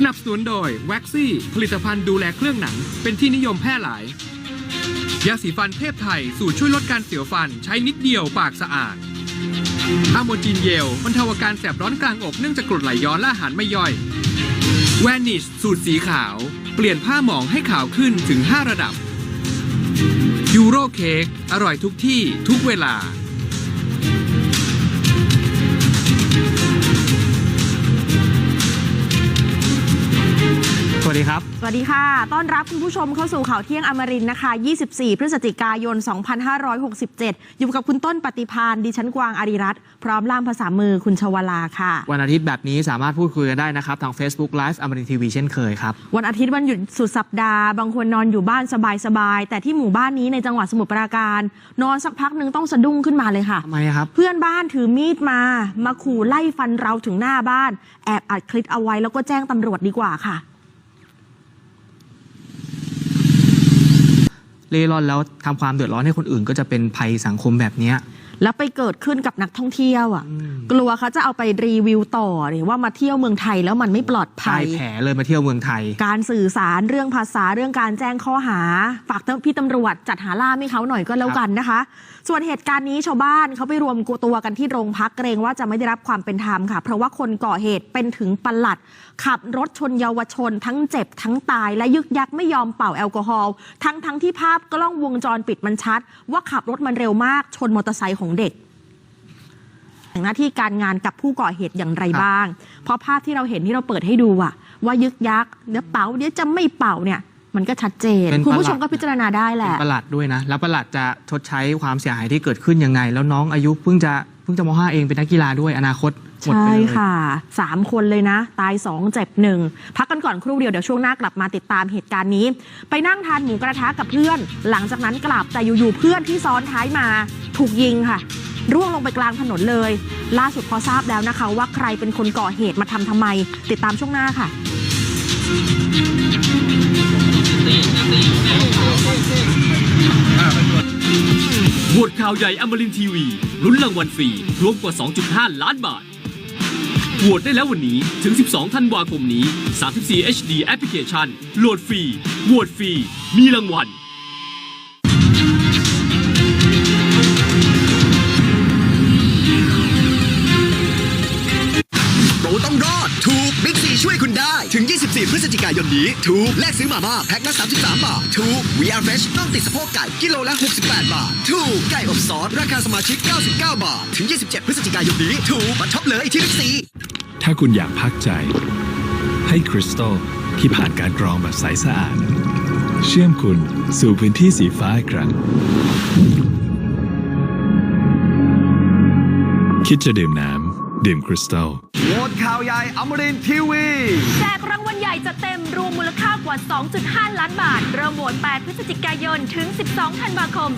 สนับสนุนโดย w a x ซี่ผลิตภัณฑ์ดูแลเครื่องหนัง เป็นที่นิยมแพร่หลาย ยาสีฟันเทพไทย สูตรช่วยลดการเสียวฟัน ใช้นิดเดียวปากสะอาดอะโมจินเยลบรรเทาอาการแสบร้อนกลางอกเนื่องจากกรดไหลย้อนและอาหารไม่ย่อย แวนิชสูตรสีขาว เปลี่ยนผ้าหมองให้ขาวขึ้นถึง 5 ระดับยูโรเค้กอร่อยทุกที่ทุกเวลา วัสดีครับ สวัสดีค่ะ ต้อนรับคุณผู้ชมเข้าสู่ข่าวเที่ยงอมรินทร์นะคะ 24 พฤศจิกายน 2567 อยู่กับคุณต้นปฏิพานดิฉันกวางอาริรัตน์พร้อมล่ามภาษามือคุณชวลาค่ะ วันอาทิตย์แบบนี้สามารถพูดคุยกันได้นะครับ ทาง Facebook Live อมรินทีวีเช่นเคยครับ วันอาทิตย์วันหยุดสุดสัปดาห์ บางคนนอนอยู่บ้านสบายๆ แต่ที่หมู่บ้านนี้ในจังหวัดสมุทรปราการ นอนสักพักหนึ่งต้องสะดุ้งขึ้นมาเลยค่ะทำไมครับ เพื่อนบ้านถือมีดมา มาขู่ไล่ฟันเราถึงหน้าบ้าน แอบอัดคลิปเอาไว้แล้วก็แจ้งตำรวจดีกว่าค่ะ เล่ร่อนแล้วทำความเดือดร้อนให้คนอื่น ก็จะเป็นภัยสังคมแบบเนี้ย แล้วไปเกิดขึ้นกับนักท่องเที่ยวอะอืมกลัวเขาจะเอาไปรีวิวต่อหรือว่ามาเที่ยวเมืองไทยแล้วมันไม่ปลอดภัตายยแผลเลยมาเที่ยวเมืองไทย การสื่อสารเรื่องภาษาเรื่องการแจ้งข้อหา ฝากพี่ตำรวจจัดหาล่ามให้เขาหน่อยก็แล้วกันนะคะ ส่วนเหตุการณ์นี้ชาวบ้านเขาไปรวมตัวกันที่โรงพักเกรงว่าจะไม่ได้รับความเป็นธรรมค่ะ เพราะว่าคนก่อเหตุเป็นถึงปลัด ขับรถชนเยาวชน ทั้งเจ็บทั้งตาย และยึกยักไม่ยอมเป่าแอลกอฮอล์ทั้งทั้งที่ภาพกล้องวงจรปิดมันชัด ว่าขับรถมันเร็วมากชนมอเตอร์ไซค์ของเด็กหน้าที่การงานกับผู้ก่อเหตุอย่างไรบ้าง เพราะภาพที่เราเห็นที่เราเปิดให้ดูอะว่ายึกยักเดี๋ยวเป่าเดี๋ยวจะไม่เป่าเนี่ย มันก็ชัดเจน เป็นคุณผู้ชมประหลัด ก็พิจารณาได้แหเป็นละประหลัดด้วยนะ แล้วประหลัดจะชดใช้ความเสียหายที่เกิดขึ้นยังไง แล้วน้องอายุเพิ่งจะเพิ่งจะม .5 เองเป็นนักกีฬาด้วยอนาคตหมดใช่ไปเลย ค่ะสามคนเลยนะ ตายสองเจ็บหนึ่งพักกันก่อนครู่เดียว เดี๋ยวช่วงหน้ากลับมาติดตามเหตุการณ์นี้ ไปนั่งทานหมูกระทะกับเพื่อน หลังจากนั้นกลับแต่อยู่ ๆ เพื่อนที่ซ้อนท้ายมา ถูกยิงค่ะ ร่วงลงไปกลางถนนเลย ล่าสุดพอทราบแล้วนะคะ ว่าใครเป็นคนก่อเหตุมาทำทำไม ติดตามช่วงหน้าค่ะ โหวตข่าวใหญ่อมรินทีวีลุ้นรางวัลฟรีรวมกว่า 2.5 ล้านบาทโหวตได้แล้ววันนี้ถึง 12 ธันวาคมนี้ 34 HD แอปพลิเคชันโหลดฟรีโหวตฟรี มีรางวัล โปรต้องรอด ถูกบิ๊กซีช่วยคุณ ถึง 24 พฤศจิกายนนี้ ถูกแลกซื้อมาม่าแพ็คละ 33 บาท ถูก VR Fresh น่องติดสะโพกไก่กิโลละ 68 บาท ถูก ไก่อบซอสราคาสมาชิก 99 บาท ถึง 27 พฤศจิกายนนี้ ถูกมาช็อปเลยที่บิ๊กซีถ้าคุณอยากพักใจ ให้คริสตัลที่ผ่านการกรองแบบใสสะอาด เชื่อมคุณสู่พื้นที่สีฟ้าอีกครั้ง คิดจะดื่มน้ำ ดื่มคริสตัลโหวตข่าวใหญ่อมรินทีวีแจกรางวัลใหญ่จะเต็มรวมมูลค่ากว่า 2.5 ล้านบาท เริ่มโหวต 8 พฤศจิกายน ถึง 12 ธันวาคม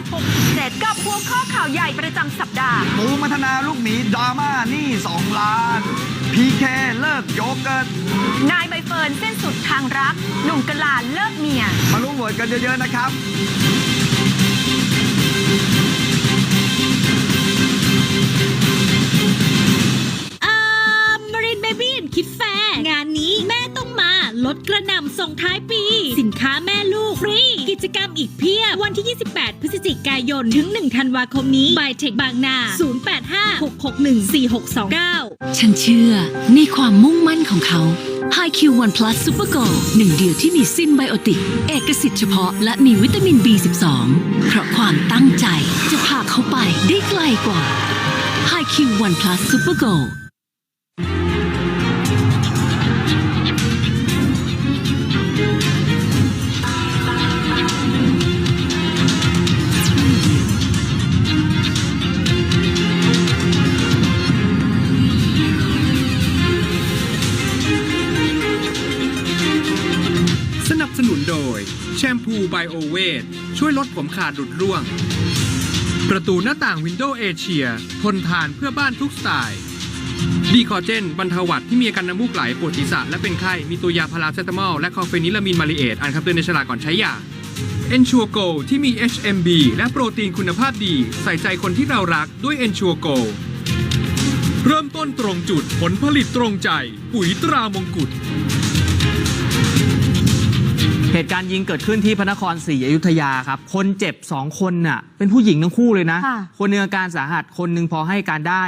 2567 กับหัวข้อข่าวใหญ่ประจำสัปดาห์ ปูมัทนาลูกหมีดราม่าหนี่ 2 ล้าน พีเคเลิกโยเกิร์ตนายใบเฟิร์นเส้นสุดทางรัก หนุ่มกะลาเลิกเมีย มาร่วมโหวตกันเยอะๆนะครับ ปี สินค้าแม่ลูกฟรี กิจกรรมอีกเพียบ วันที่ 28 พฤศจิกายน ถึง 1 ธันวาคมนี้บายเทคบางนา 0856614629 ฉันเชื่อในความมุ่งมั่นของเขา HiQ One Plus Super Go หนึ่งเดียวที่มีซิมไบโอติก เอกสิทธิ์เฉพาะและมีวิตามิน B12 เพราะความตั้งใจจะพาเขาไปได้ไกลกว่า HiQ One Plus Super Go แชมพูไบโอเวทช่วยลดผมขาดหลุดร่วง ประตูหน้าต่างวินโดว์เอเชียทนทานเพื่อบ้านทุกสไตล์ดีคอเจนบรรเทาหวัดที่มีอาการน้ำมูกไหลปวดศีรษะและเป็นไข้ มีตัวยาพาราเซตามอลและคอเฟนิลามีนมาริเอตอ่านคำเตือนในฉลากก่อนใช้ยาเอนชัวโกที่มี HMB และโปรตีนคุณภาพดี ใส่ใจคนที่เรารักด้วยเอนชัวโกเริ่มต้นตรงจุดผลผลิตตรงใจ ปุ๋ยตรามงกุฎ เหตุการณ์ยิงเกิดขึ้นที่พระนครศรีอยุธยาครับ คนเจ็บ2คนน่ะ เป็นผู้หญิงทั้งคู่เลยนะค่ะคนหนึงอาการสาหัสคนหนึงพอให้การได้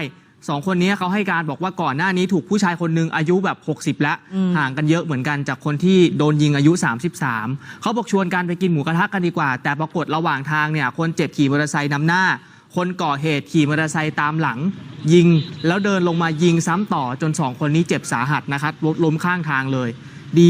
สองคนนี้เขาให้การบอกว่าก่อนหน้านี้ถูกผู้ชายคนหนึงอายุแบบ 60 แล้ว ห่างกันเยอะเหมือนกันจากคนที่โดนยิงอายุ 33 เขาบอกชวนกันไปกินหมูกระทะกันดีกว่า แต่ปรากฏระหว่างทางเนี่ยคนเจ็บขี่มอเตอร์ไซค์นำหน้า คนก่อเหตุขี่มอเตอร์ไซค์ตามหลัง ยิง แล้วเดินลงมายิงซ้ำต่อจนสองคนนี้เจ็บสาหัสนะครับล้มข้างทางเลย